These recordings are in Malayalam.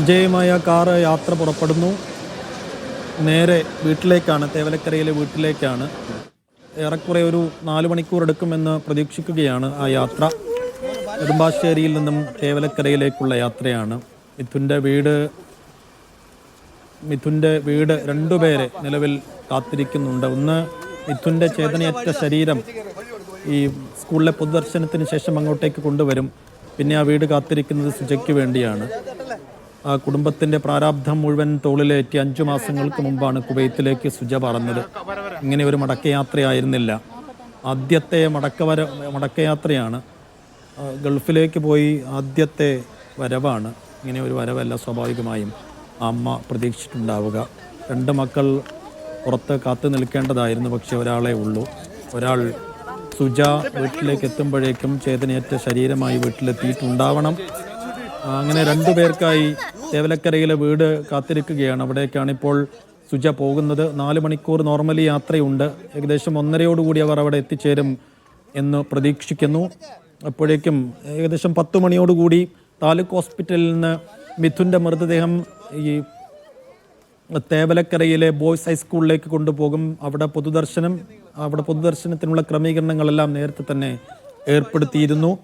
സുജയമായ കാറ് യാത്ര പുറപ്പെടുന്നു. നേരെ വീട്ടിലേക്കാണ് തേവലക്കരയിലെ വീട്ടിലേക്കാണ്. ഏറെക്കുറെ ഒരു നാല് മണിക്കൂർ എടുക്കുമെന്ന് പ്രതീക്ഷിക്കുകയാണ് ആ യാത്ര. നെടുമ്പാശ്ശേരിയിൽ നിന്നും തേവലക്കരയിലേക്കുള്ള യാത്രയാണ്. മിഥുന്റെ വീട് മിഥുന്റെ വീട് രണ്ടുപേരെ നിലവിൽ കാത്തിരിക്കുന്നുണ്ട്. ഒന്ന് മിഥുന്റെ ചേതനയറ്റ ശരീരം ഈ സ്കൂളിലെ പൊതുദർശനത്തിന് ശേഷം അങ്ങോട്ടേക്ക് കൊണ്ടുവരും. പിന്നെ ആ വീട് കാത്തിരിക്കുന്നത് സുജയ്ക്ക് വേണ്ടിയാണ്. ആ കുടുംബത്തിന്റെ പ്രാരാബ്ധം മുഴുവൻ തോളിലേറ്റി അഞ്ചു മാസങ്ങൾക്ക് മുമ്പാണ് കുവൈത്തിലേക്ക് സുജ പറഞ്ഞത് ഇങ്ങനെ ഒരു മടക്കയാത്രയായിരുന്നില്ല. ആദ്യത്തെ മടക്കവര മടക്കയാത്രയാണ്. ഗൾഫിലേക്ക് പോയി ആദ്യത്തെ വരവാണ്. ഇങ്ങനെ ഒരു വരവല്ല സ്വാഭാവികമായും അമ്മ പ്രതീക്ഷിച്ചിട്ടുണ്ടാവുക. രണ്ട് മക്കൾ പുറത്ത് കാത്തു നിൽക്കേണ്ടതായിരുന്നു പക്ഷെ ഒരാളെ ഉള്ളൂ. ഒരാൾ സുജ വീട്ടിലേക്ക് എത്തുമ്പോഴേക്കും ചേതനയേറ്റ ശരീരമായി വീട്ടിലെത്തിയിട്ടുണ്ടാവണം. അങ്ങനെ രണ്ടു പേർക്കായി തേവലക്കരയിലെ വീട് കാത്തിരിക്കുകയാണ്. അവിടേക്കാണ് ഇപ്പോൾ സുജ പോകുന്നത്. നാല് മണിക്കൂർ നോർമലി യാത്രയുണ്ട്. ഏകദേശം ഒന്നരയോടുകൂടി അവർ അവിടെ എത്തിച്ചേരും എന്ന് പ്രതീക്ഷിക്കുന്നു. അപ്പോഴേക്കും ഏകദേശം പത്ത് മണിയോടുകൂടി താലൂക്ക് ഹോസ്പിറ്റലിൽ നിന്ന് മിഥുന്റെ മൃതദേഹം ഈ തേവലക്കരയിലെ ബോയ്സ് ഹൈസ്കൂളിലേക്ക് കൊണ്ടുപോകും. അവിടെ പൊതുദർശനം അവിടെ പൊതുദർശനത്തിനുള്ള ക്രമീകരണങ്ങളെല്ലാം നേരത്തെ തന്നെ ഏർപ്പെടുത്തിയിരുന്നു.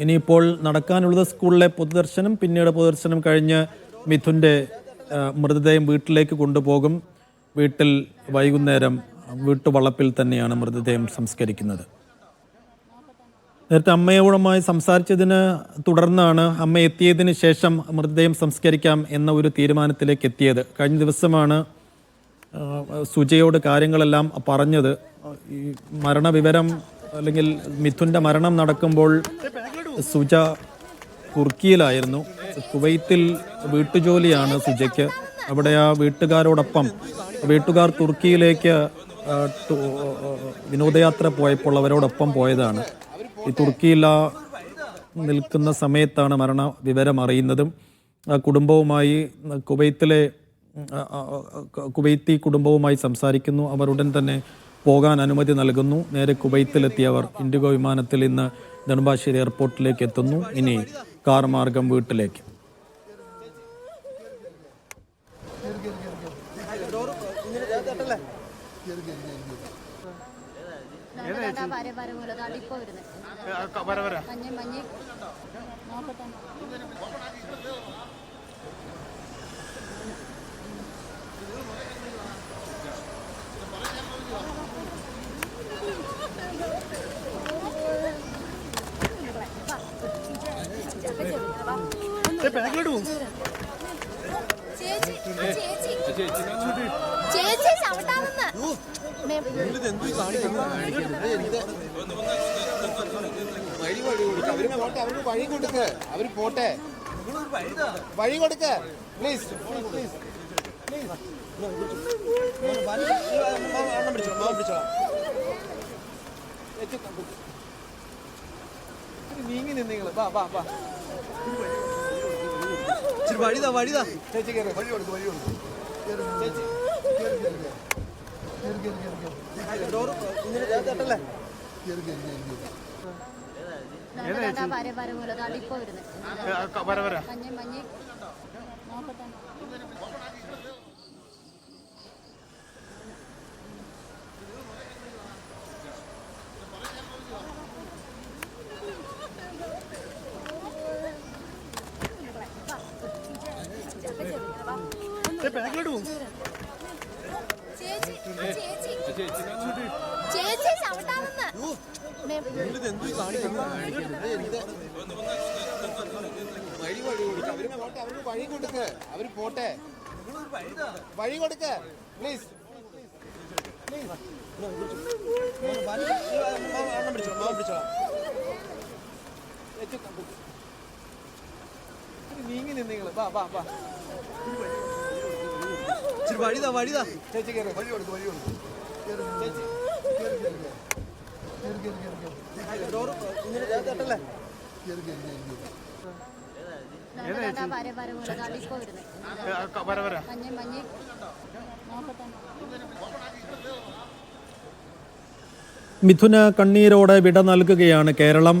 ഇനിയിപ്പോൾ നടക്കാനുള്ളത് സ്കൂളിലെ പൊതുദർശനം പിന്നീട് പൊതുദർശനം കഴിഞ്ഞ് മിഥുന്റെ മൃതദേഹം വീട്ടിലേക്ക് കൊണ്ടുപോകും. വീട്ടിൽ വൈകുന്നേരം വീട്ടുവളപ്പിൽ തന്നെയാണ് മൃതദേഹം സംസ്കരിക്കുന്നത്. നേരത്തെ അമ്മയോടുമായി സംസാരിച്ചതിന് തുടർന്നാണ് അമ്മ എത്തിയതിന് ശേഷം മൃതദേഹം സംസ്കരിക്കാം എന്ന ഒരു തീരുമാനത്തിലേക്ക് എത്തിയത്. കഴിഞ്ഞ ദിവസമാണ് സുജയോട് കാര്യങ്ങളെല്ലാം പറഞ്ഞത്. ഈ മരണവിവരം അല്ലെങ്കിൽ മിഥുന്റെ മരണം നടക്കുമ്പോൾ സുജ തുർക്കിയിലായിരുന്നു. കുവൈത്തിൽ വീട്ടുജോലിയാണ് സുജയ്ക്ക്. അവിടെ ആ വീട്ടുകാരോടൊപ്പം വീട്ടുകാർ തുർക്കിയിലേക്ക് വിനോദയാത്ര പോയപ്പോൾ അവരോടൊപ്പം പോയതാണ്. ഈ തുർക്കിയിൽ ആ നിൽക്കുന്ന സമയത്താണ് മരണ വിവരം അറിയുന്നതും കുടുംബവുമായി കുവൈത്തിലെ കുവൈത്തി കുടുംബവുമായി സംസാരിക്കുന്നു. അവർ ഉടൻ തന്നെ പോകാൻ അനുമതി നൽകുന്നു. നേരെ കുവൈത്തിലെത്തിയവർ ഇൻഡിഗോ വിമാനത്തിൽ ഇന്ന് നെടുമ്പാശ്ശേരി എയർപോർട്ടിലേക്ക് എത്തുന്നു. ഇനി കാർ മാർഗം വീട്ടിലേക്ക് നോക്കട്ടെ ചേച്ചി ചവിട്ടാമെന്ന് വഴി വഴി കൊടുക്ക അവർ പോട്ടെ അവർക്ക് വഴി കൊടുക്ക അവർ പോട്ടെ വഴി കൊടുക്ക പ്ലീസ് പ്ലീസ് നീങ്ങി നിന്നിങ്ങൾ വാ വാ വാ ഇച്ചിരി വഴിതാ വഴിതാ ചേച്ചി കയറി വഴി കൊടുക്ക് വഴി കൊടുക്ക്. വര വര. മഞ്ഞ നോക്കട്ടെ ചേച്ചി ചവിട്ടാമെന്ന് വഴി വഴി കൊടുക്ക അവർ പോട്ടെ അവർക്ക് വഴി കൊടുക്ക് അവർ പോട്ടെ വഴി കൊടുക്ക പ്ലീസ് നീങ്ങി നിന്നിങ്ങൾ വാ വാ വാ വഴിതാ വഴിതാ. ചേച്ചി കയറി വഴി കൊടുക്ക് വഴി കൊടുക്ക്. വര വര. മഞ്ഞ മഞ്ഞ. മിഥുന കണ്ണീരോടെ വിട നൽകുകയാണ് കേരളം.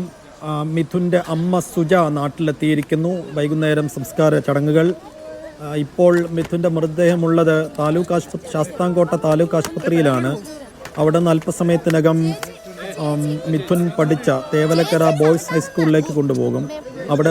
മിഥുന്റെ മിഥുന്റെ അമ്മ സുജ നാട്ടിലെത്തിയിരിക്കുന്നു. വൈകുന്നേരം സംസ്കാര ചടങ്ങുകൾ. ഇപ്പോൾ മിഥുന്റെ മൃതദേഹമുള്ളത് താലൂക്ക് ആശുപത്രി ശാസ്താംകോട്ട താലൂക്ക് ആശുപത്രിയിലാണ്. അവിടെ നിന്ന് അല്പസമയത്തിനകം മിഥുൻ പഠിച്ച തേവലക്കര ബോയ്സ് ഹൈസ്കൂളിലേക്ക് കൊണ്ടുപോകും. അവിടെ